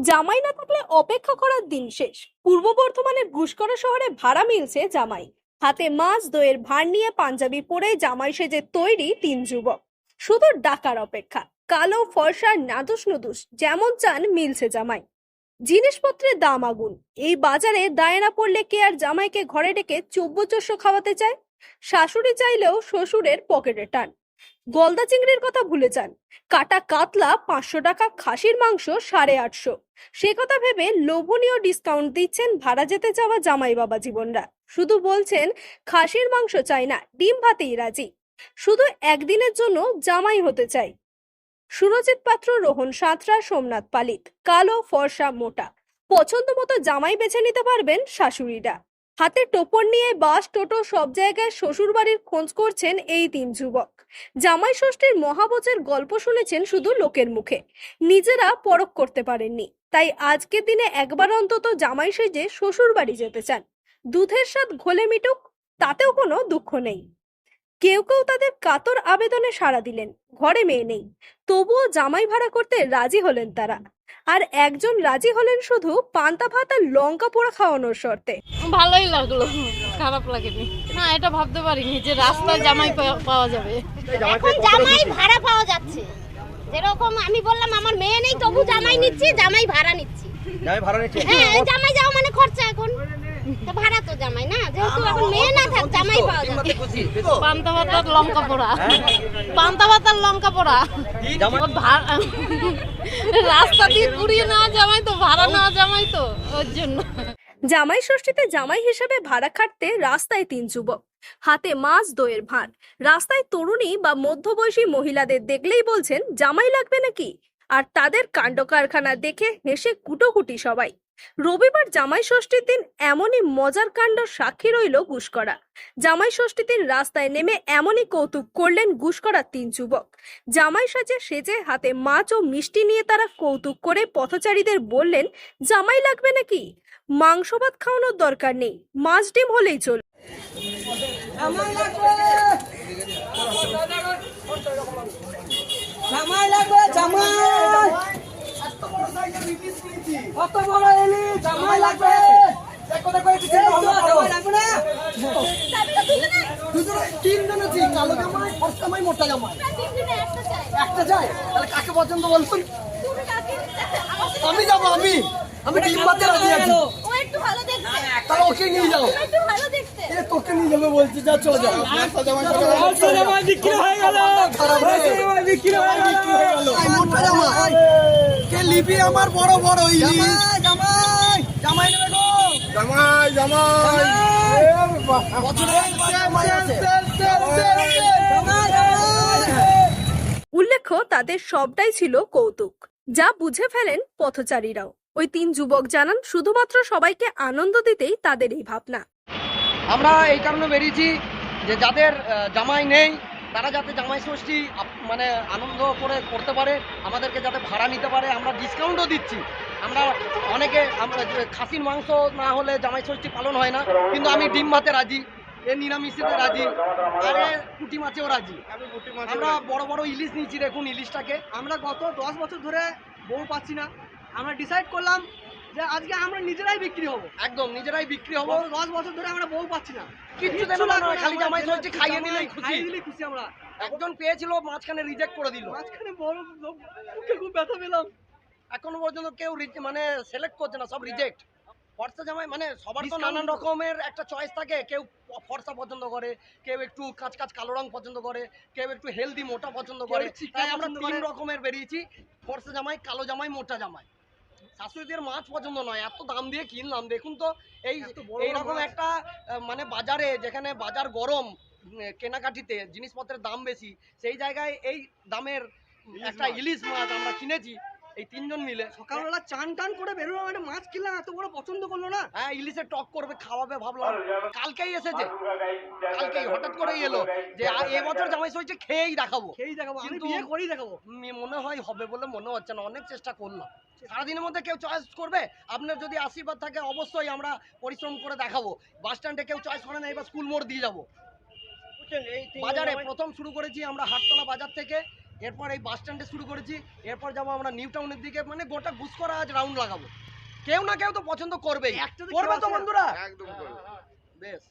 জামাই না থাকলে অপেক্ষা করার দিন শেষ। পূর্ব বর্ধমানের ঘুষকরা শহরে ভাড়া মিলছে জামাই। হাতে মাছ, দইয়ের ভাঁড় নিয়ে পাঞ্জাবি পরে জামাই সেজে তৈরি তিন যুবক। শুধু ডাকার অপেক্ষা, কালো ফর্সা নাদুস নুদুস যেমন চান মিলছে জামাই। জিনিসপত্রের দাম আগুন। এই বাজারে দায় না পড়লে কে আর জামাইকে ঘরে ডেকে চব্বচস্য খাওয়াতে চায়? শাশুড়ি চাইলেও শ্বশুরের পকেটে টান। গলদা চিংড়ির কথা ভুলে যান। কাটা কাতলা পাঁচশো টাকা, খাসির মাংস সাড়ে আটশো। সে কথা ভেবে লোভনীয় ডিসকাউন্ট দিচ্ছেন ভাড়া যেতে যাওয়া জামাই বাবা জীবনরা। শুধু বলছেন, খাসির মাংস চাই না, ডিম ভাতেই রাজি। শুধু একদিনের জন্য জামাই হতে চাই। সুরজিৎ পাত্র, রোহন সাঁতরা, সোমনাথ পালিত, কালো, ফর্সা, মোটা। পছন্দ মতো জামাই বেছে নিতে পারবেন শাশুড়িরা। হাতে টোপর নিয়ে বাস, টোটো সব জায়গায় শ্বশুর বাড়ির খোঁজ করছেন এই তিন যুবক। জামাই ষষ্ঠীর মহাবচের গল্প শুনেছেন শুধু লোকের মুখে। নিজেরা পরখ করতে পারেননি। তাই আজকের দিনে একবার অন্তত জামাই সেজে শ্বশুর বাড়ি যেতে চান। দুধের স্বাদ ঘোলে মিটুক, তাতেও কোনো দুঃখ নেই। কেউ কেউ তাদের কাতর আবেদনে সাড়া দিলেন। ঘরে মেয়ে নেই। তবুও জামাই ভাড়া করতে রাজি হলেন তারা। আর একজন রাজি হলেন শুধু পান্তা ভাত আর লঙ্কা পোড়া খাওয়ানোর শর্তে। ভালোই লাগল খারাপ লাগেনি। না এটা ভাবতে পারিনি যে রাস্তায় জামাই পাওয়া- যাবে। এখন জামাই ভাড়া পাওয়া যাচ্ছে। যেরকম আমি বললাম আমার মেয়ে নেই তবু জামাই নিচ্ছি জামাই ভাড়া নিচ্ছি। জামাই ভাড়া নিচ্ছে? হ্যাঁ জামাই যাও মানে খরচা এখন। তা ভাড়া তো জামাই না যেহেতু এখন মেয়ে জামাই পাওয়া যাবে পান্তা ভাত লঙ্কা পোড়া। পান্তা ভাত লঙ্কা পোড়া। জামাই? রাস্তা দিয়ে নেওয়া জামাই তো ভাড়া নেওয়া জামাই তো ওর জন্য। জামাই ষষ্ঠীতে জামাই হিসেবে ভাড়া খাটতে রাস্তায় তিন যুবক। হাতে মাছ দইয়ের ভাঁড়। রাস্তায় তরুণী বা মধ্যবয়সী মহিলাদের দেখলেই বলছেন জামাই লাগবে নাকি? আর তাদের কাণ্ড কারখানা দেখে হেসে কুটোকুটি সবাই। রবিবার জামাই ষষ্ঠীর দিন এমনই মজার কাণ্ড সাক্ষী রইল গুসকরা। জামাই ষষ্ঠীর দিন রাস্তায় নেমে এমনই কৌতুক করলেন গুসকরার তিন যুবক। জামাই সাজে সেজে হাতে মাছ ও মিষ্টি নিয়ে তারা কৌতুক করে পথচারীদের বললেন, জামাই লাগবে নাকি? মাংস ভাত খাওয়ানোর দরকার নেই, মাছ ডিম হলেই চল জামাই লাগবে জামাই কত বড় এলি জামাই লাগবে দেখো দেখো একটু চিন্তা ভাবনা করো। জামাই লাগবে না দুজনে তিনজন আছি কালো জামাই ফর্স জামাই মোটা জামাই একটা চাই তাহলে কাকে পছন্দ বলুন আমি যাব আমি আমি ডিম পাতে রাজি আছি ও একটু ভালো দেখতে তাহলে ওকে নিয়ে যাও একটু ভালো দেখতে এ তোকে নিয়ে যাবে বলছি যা চলে যাও জামাই বিক্রি হয়ে গেল বিক্রি হয়ে গেল মোটা জামাই কে লিপি আমার বড় বড় ইলিশ জামাই। জামাই জামাই। জামাই জামাই। উল্লেখ্য, তাদের সবটাই ছিল কৌতুক, যা বুঝে ফেলেন পথচারীরাও। ওই তিন যুবক জানান, শুধুমাত্র সবাইকে আনন্দ দিতেই তাদের এই ভাবনা। আমরা এই কারণে বেরিয়েছি যে যাদের জামাই নেই, তারা যাতে জামাই ষষ্ঠী মানে আনন্দ করে করতে পারে, আমাদেরকে যাতে ভাড়া নিতে পারে, আমরা ডিসকাউন্টও দিচ্ছি। আমরা অনেকে আমরা খাসির মাংস না হলে জামাই ষষ্ঠী পালন হয় না কিন্তু আমি ডিম ভাতে রাজি এ নিরামিষিতে রাজি আরে পুঁটি মাছেও রাজি। আমরা বড় বড় ইলিশ নিচ্ছি দেখুন ইলিশটাকে। আমরা গত দশ বছর ধরে বউ পাচ্ছি না। আমরা ডিসাইড করলাম যে আজকে আমরা নিজেরাই বিক্রি হব। একদম নিজেরাই বিক্রি হব। দশ বছর ধরে আমরা বউ পাচ্ছি না। কিচ্ছু খালি জামাই ষষ্ঠী খাইয়ে দিলেই খুশি। দিলেই খুশি আমরা। একজন পেয়েছিল মাঝখানে রিজেক্ট করে দিল। মাঝখানে বড় খুব ব্যথা পেলাম। এখনও পর্যন্ত কেউ মানে সিলেক্ট করছে না সব রিজেক্ট ফর্সা জামাই মানে সবার তো নানান রকমের একটা চয়েস থাকে। কেউ ফর্সা পছন্দ করে কেউ একটু কাঁচ কাঁচ কালো রং পছন্দ করে কেউ একটু হেলদি মোটা পছন্দ করে। তাই আমরা তিন রকমের বেরিয়েছি। ফর্সা জামাই কালো জামাই মোটা জামাই। শাশুড়িদের মাছ পছন্দ নয় এত দাম দিয়ে কিনলাম। দেখুন তো এই এইরকম একটা মানে বাজারে যেখানে বাজার গরম কেনাকাটিতে জিনিসপত্রের দাম বেশি সেই জায়গায় এই দামের একটা ইলিশ মাছ আমরা কিনেছি। এই তিনজন মিলে। সকালবেলা চান টান করে বেরোলাম একটা মাছ কিনলাম এত বড় পছন্দ করল না? হ্যাঁ ইলিশে টক করবে খাওয়াবে ভাবলাম। কালকেই এসেছে। কালকেই হঠাৎ করেই এলো যে এবছর জামাই ষষ্ঠী খেয়েই দেখাবো। খেয়েই দেখাবো আমি বিয়ে করেই দেখাবো। মনে হয় হবে বলে মনে হচ্ছে না অনেক চেষ্টা করলাম। সারাদিনের মধ্যে কেউ চয়েস করবে? আপনার যদি আশীর্বাদ থাকে অবশ্যই আমরা পরিশ্রম করে দেখাবো। বাস স্ট্যান্ডে কেউ চয়েস করে না এবার স্কুল মোড় দিয়ে যাব। বাজারে প্রথম শুরু করেছি আমরা হাটতলা বাজার থেকে। এরপর এই বাস স্ট্যান্ডে শুরু করেছি। এরপর যাব আমরা নিউ টাউনের দিকে মানে গোটা গুসকরা আজ রাউন্ড লাগাবো। কেউ না কেউ তো পছন্দ করবেই। করবে তো বন্ধুরা। একদম বেশ।